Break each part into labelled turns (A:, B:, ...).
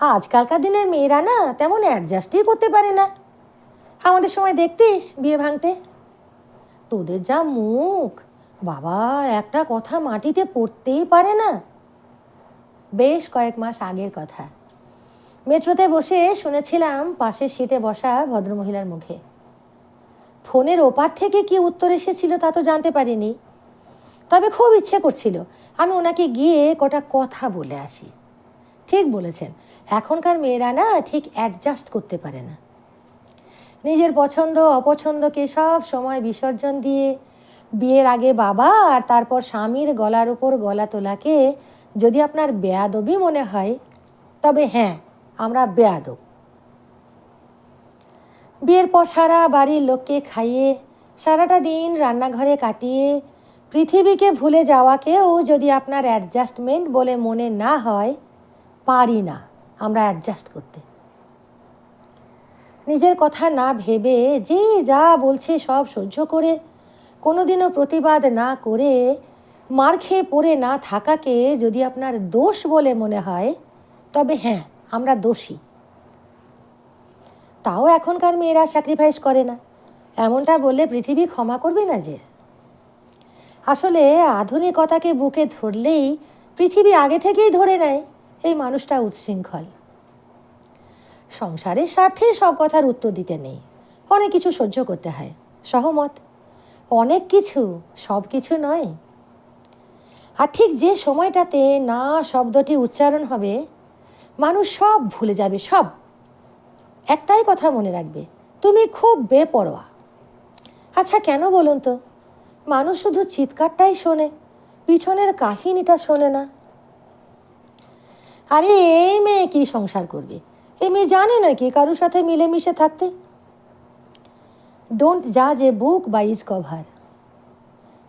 A: আজকালকার দিনের মেয়েরা না তেমন অ্যাডজাস্টই করতে পারে না। আমাদের সময় দেখতিস বিয়ে ভাঙতে? তোদের যা মুখ, বাবা একটা কথা মাটিতে পড়তেই পারে না। বেশ কয়েক মাস আগের কথা। মেট্রোতে বসে শুনেছিলাম পাশের সিটে বসা ভদ্রমহিলার মুখে। ফোনের ওপার থেকে কি উত্তর এসেছিল তা তো জানতে পারিনি। তবে খুব ইচ্ছে করছিল, আমি ওনাকে গিয়ে কটা কথা বলে আসি। ঠিক বলেছেন এখনকার মেয়েরা না ঠিক অ্যাডজাস্ট করতে পারে না। নিজের পছন্দ, অপছন্দকে সব সময় বিসর্জন দিয়ে বিয়ের আগে বাবা আর তারপর স্বামীর গলার উপর গলা তোলাকে যদি আপনার বেয়াদবি মনে হয়, তবে হ্যাঁ আমরা বেয়াদব। বিয়ের পর সারা বাড়ির লোককে খাইয়ে, সারাটা দিন রান্নাঘরে কাটিয়ে, পৃথিবীকে ভুলে যাওয়াকেও যদি আপনার অ্যাডজাস্টমেন্ট বলে মনে না হয়, পারি না। আমরা অ্যাডজাস্ট করতে। নিজের কথা না ভেবে যে যা বলছে সব সহ্য করে, কোনোদিনও প্রতিবাদ না করে, মার খেয়ে পড়ে না থাকাকে যদি আপনার দোষ বলে মনে হয়, তবে হ্যাঁ আমরা দোষী। তাও এখনকার মেয়েরা স্যাক্রিফাইস করে না। এমনটা বললে পৃথিবী ক্ষমা করবে না যে। আসলে আধুনিকতাকে বুকে ধরলেই পৃথিবী আগে থেকেই ধরে নেয়। এই মানুষটা উচ্ছৃঙ্খল সংসারের স্বার্থে সব কথার উত্তর দিতে নেই। অনেক কিছু সহ্য করতে হয়। সহমত। অনেক কিছু, সব কিছু নয়। আর ঠিক যে সময়টাতে না শব্দটি উচ্চারণ হবে, মানুষ সব ভুলে যাবে, সব। একটাই কথা মনে রাখবে, তুমি খুব বেপরোয়া। আচ্ছা কেন বলুন তো? মানুষ শুধু চিৎকারটাই শোনে, পিছনের কাহিনীটা শোনে না। আরে এই মেয়ে কি সংসার করবে? এই মেয়ে জানে নাকি কারোর সাথে মিলেমিশে থাকতে? ডোন্ট জাজ a book by is cover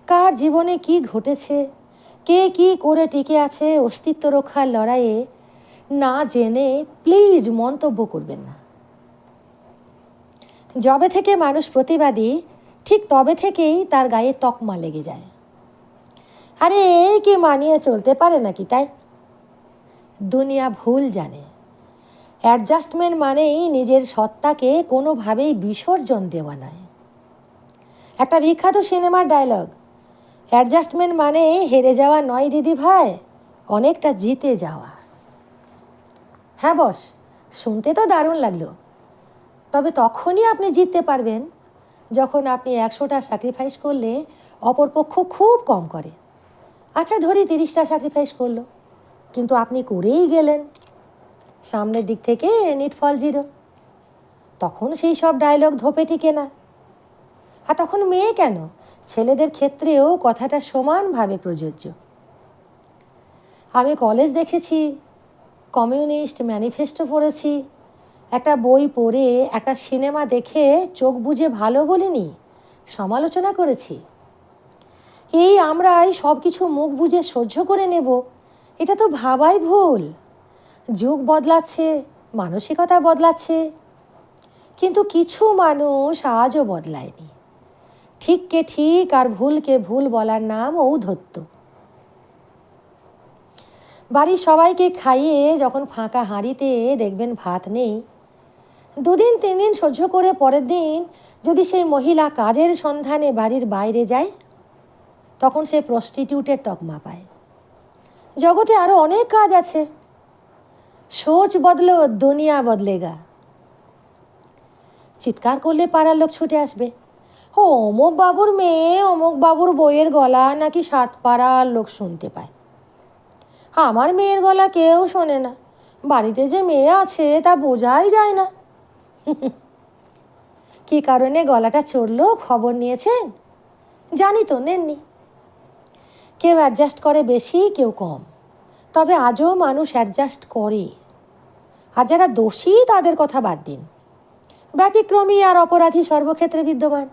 A: কার জীবনে কি ঘটেছে? কে কি করে টিকে আছে অস্তিত্ব রক্ষার লড়াইয়ে? না জেনে প্লিজ মন্তব্য করবেন না। যবে থেকে মানুষ প্রতিবাদী, ঠিক তবে থেকেই তার গায়ে তকমা লেগে যায়। আরে কি মানিয়ে চলতে পারে নাকি তাই? দুনিয়া ভুল জানে। অ্যাডজাস্টমেন্ট মানেই নিজের সত্তাকে কোনোভাবেই বিসর্জন দেওয়া নয়। একটা বিখ্যাত সিনেমার ডায়লগ, অ্যাডজাস্টমেন্ট মানে হেরে যাওয়া নয় দিদি ভাই, অনেকটা জিতে যাওয়া। হ্যাঁ বস, শুনতে তো দারুণ লাগল। তবে তখনই আপনি জিততে পারবেন, যখন আপনি একশোটা স্যাক্রিফাইস করলে অপরপক্ষ খুব কম করে। আচ্ছা ধরি তিরিশটা স্যাক্রিফাইস করল। কিন্তু আপনি করেই গেলেন। সামনের দিক থেকে নিট ফল জিরো তখন সেই সব ডায়লগ ধোপে টিকে না। আর তখন মেয়ে কেন? ছেলেদের ক্ষেত্রেও কথাটা সমানভাবে প্রযোজ্য। আমি কলেজ দেখেছি কমিউনিস্ট ম্যানিফেস্টো পড়েছি, একটা বই পড়ে, একটা সিনেমা দেখে চোখ বুঝে ভালো বলিনি, সমালোচনা করেছি। এই আমরাই সব কিছু মুখ বুঝে সহ্য করে নেব। এটা তো ভাবাই ভুল। যুগ বদলাচ্ছে, মানসিকতা বদলাচ্ছে। কিন্তু কিছু মানুষ আজও বদলায়নি। ঠিককে ঠিক আর ভুলকে ভুল বলার নাম ঔধত্য বাড়ির সবাইকে খাইয়ে যখন ফাঁকা হাঁড়িতে দেখবেন ভাত নেই, দুদিন তিন দিন সহ্য করে পরের দিন যদি সেই মহিলা কাজের সন্ধানে বাড়ির বাইরে যায়, তখন সে প্রস্টিটিউটের তকমা পায়। জগতে আরও অনেক কাজ আছে। সোচ বদলো, দুনিয়া বদলেগা। চিৎকার করলে পাড়ার লোক ছুটে আসবে। ও, অমুক বাবুর মেয়ে, অমুক বাবুর বইয়ের গলা নাকি সাত পাড়ার লোক শুনতে পায়। আমার মেয়ের গলা কেউ শোনে না। বাড়িতে যে মেয়ে আছে, তা বোঝাই যায় না। কি কারণে গলাটা চড়লো, খবর নিয়েছেন? জানি তো, নেননি। কেউ অ্যাডজাস্ট করে বেশি, কেউ কম। তবে আজও মানুষ অ্যাডজাস্ট করে। আর যারা দোষী, তাদের কথা বাদ দিন। ব্যতিক্রমী আর অপরাধী সর্বক্ষেত্রে বিদ্যমান।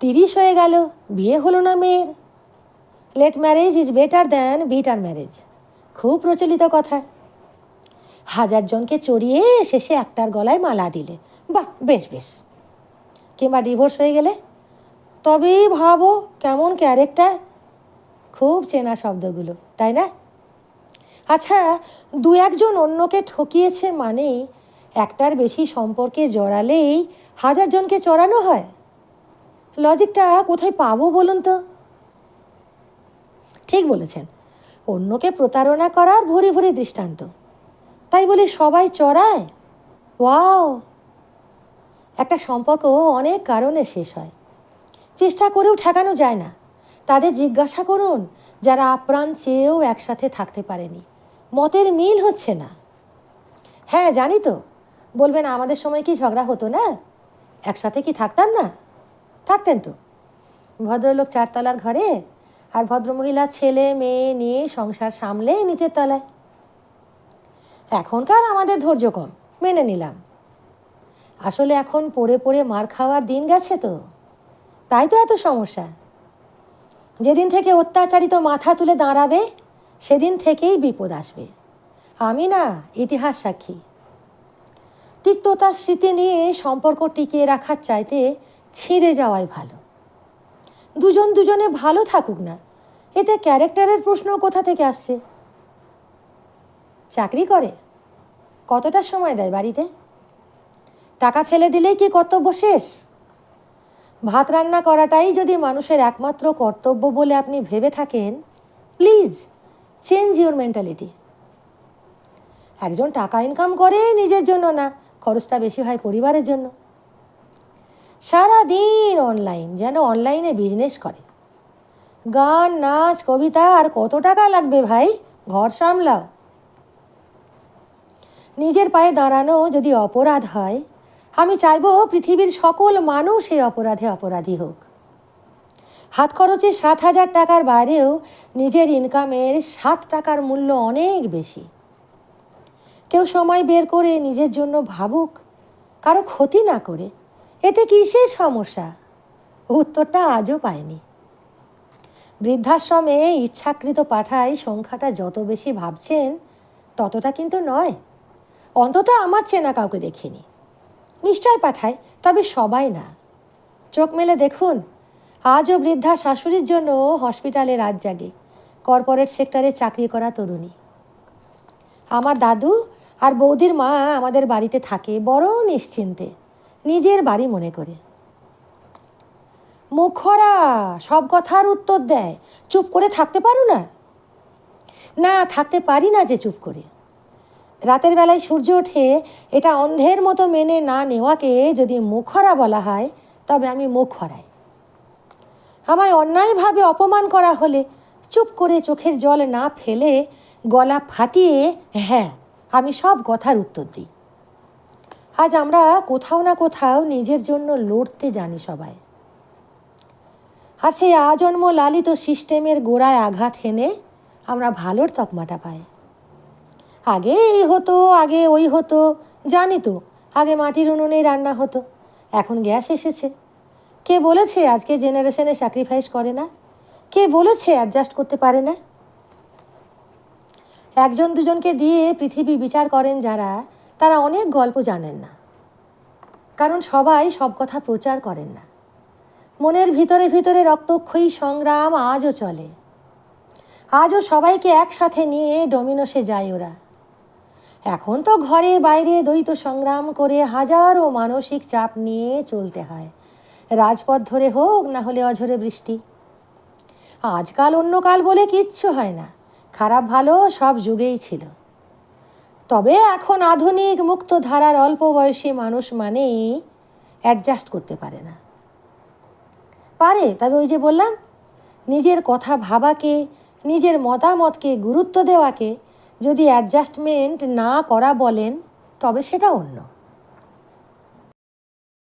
A: তিরিশ হয়ে গেল, বিয়ে হলো না মেয়ের। Late marriage is better than bitter marriage খুব প্রচলিত কথা। হাজার জনকে চড়িয়ে শেষে একটার গলায় মালা দিলে। বাহ, বেশ বেশ। কিংবা ডিভোর্স হয়ে গেলে? তবেই ভাবো কেমন ক্যারেক্টার খুব চেনা শব্দগুলো, তাই না? আচ্ছা দু একজন অন্যকে ঠকিয়েছে মানেই একটার বেশি সম্পর্কে জড়ালেই হাজার জনকে চড়ানো হয়। লজিকটা কোথায় পাবো বলুন তো? ঠিক বলেছেন, অন্যকে প্রতারণা করার ভরি ভরি দৃষ্টান্ত। তাই বলি সবাই চড়ায়? ওয়াও! একটা সম্পর্ক অনেক কারণে শেষ হয়। চেষ্টা করেও ঠেকানো যায় না। তাদের জিজ্ঞাসা করুন, যারা আপ্রাণ চেয়েও একসাথে থাকতে পারেনি। মতের মিল হচ্ছে না। হ্যাঁ জানি তো। বলবেন, আমাদের সময় কি ঝগড়া হতো না? একসাথে কি থাকতাম না? থাকতেন তো। ভদ্রলোক চারতলার ঘরে আর ভদ্রমহিলা ছেলে, মেয়ে নিয়ে সংসার সামলে নিচের তলায়। এখনকার আমাদের ধৈর্য কম, মেনে নিলাম। আসলে এখন পড়ে পড়ে মার খাওয়ার দিন গেছে তো। তাই তো এত সমস্যা। যেদিন থেকে অত্যাচারিত মাথা তুলে দাঁড়াবে, সেদিন থেকেই বিপদ আসবে। আমি না, ইতিহাস সাক্ষী। তিক্ততার স্মৃতি নিয়ে সম্পর্ক টিকিয়ে রাখার চাইতে ছিঁড়ে যাওয়াই ভালো। দুজন দুজনে ভালো থাকুক না, এতে ক্যারেক্টারের প্রশ্ন কোথা থেকে আসছে? চাকরি করে? কতটা সময় দেয় বাড়িতে? টাকা ফেলে দিলেই কি কর্তব্য শেষ? ভাত রান্না করাটাই যদি মানুষের একমাত্র কর্তব্য বলে আপনি ভেবে থাকেন প্লিজ চেঞ্জ ইউর মেন্টালিটি একজন টাকা ইনকাম করে নিজের জন্য না, খরচটা বেশি হয় পরিবারের জন্য। সারা দিন অনলাইন যেন অনলাইনে বিজনেস করে। গান, নাচ, কবিতা, আর কত টাকা লাগবে ভাই? ঘর সামলাও। নিজের পায়ে দাঁড়ানো যদি অপরাধ হয় আমি চাইব পৃথিবীর সকল মানুষ এই অপরাধে অপরাধী হোক। হাত খরচে সাত হাজার টাকার বাইরেও নিজের ইনকামের সাত টাকার মূল্য অনেক বেশি। কেউ সময় বের করে নিজের জন্য ভাবুক, কারও ক্ষতি না করে, এতে কিসের সমস্যা? উত্তরটা আজও পায়নি বৃদ্ধাশ্রমে ইচ্ছাকৃত পাঠায় সংখ্যাটা যত বেশি ভাবছেন, ততটা কিন্তু নয়। অন্তত আমার চেনা কাউকে দেখিনি। নিশ্চয় পাঠায়, তবে সবাই না। চোখ মেলে দেখুন, আজও বৃদ্ধা শাশুড়ির জন্য হসপিটালে রাত জাগে। কর্পোরেট সেক্টরে চাকরি করা তরুণী। আমার দাদু আর বৌদির মা আমাদের বাড়িতে থাকে, বড় নিশ্চিন্তে। নিজের বাড়ি মনে করে। মুখরা সব কথার উত্তর দেয়। চুপ করে থাকতে পারো না? না, থাকতে পারি না যে চুপ করে। রাতের বেলায় সূর্য ওঠে, এটা অন্ধের মতো মেনে না নেওয়াকে যদি মুখরা বলা হয়, তবে আমি মুখ খরাই আমায় অন্যায়ভাবে অপমান করা হলে, চুপ করে চোখের জল না ফেলে গলা ফাটিয়ে হ্যাঁ আমি সব কথার উত্তর দিই। আজ আমরা কোথাও না কোথাও নিজের জন্য লড়তে জানি সবাই। আর সেই আজন্ম লালিত সিস্টেমের গোড়ায় আঘাত হেনে আমরা ভালোর তকমাটা পাই। আগে এই হতো, আগে ওই হতো, জানি তো, আগে মাটির উনুনেই রান্না হতো, এখন গ্যাস এসেছে। কে বলেছে আজকে জেনারেশনে স্যাক্রিফাইস করে না? কে বলেছে অ্যাডজাস্ট করতে পারে না? একজন দুজনকে দিয়ে পৃথিবী বিচার করেন যারা, তারা অনেক গল্প জানেন না। কারণ সবাই সব কথা প্রচার করেন না। মনের ভিতরে ভিতরে রক্তক্ষয়ী সংগ্রাম আজও চলে। আজও সবাইকে একসাথে নিয়ে ডোমিনোসে যায় ওরা। এখন তো ঘরে বাইরে দ্বৈত সংগ্রাম করে হাজারো মানসিক চাপ নিয়ে চলতে হয়। রাজপথ ধরে হোক, না হলে অঝরে বৃষ্টি। আজকাল, অন্য কাল বলে কিচ্ছু হয় না। খারাপ, ভালো সব যুগেই ছিল। তবে এখন আধুনিক মুক্ত ধারার অল্প বয়সী মানুষ মানেই অ্যাডজাস্ট করতে পারে না। পারে, তবে ওই যে বললাম, নিজের কথা ভাবাকে, নিজের মতামতকে, গুরুত্ব দেওয়াকে যদি অ্যাডজাস্টমেন্ট না করা বলেন তবে সেটা অন্য।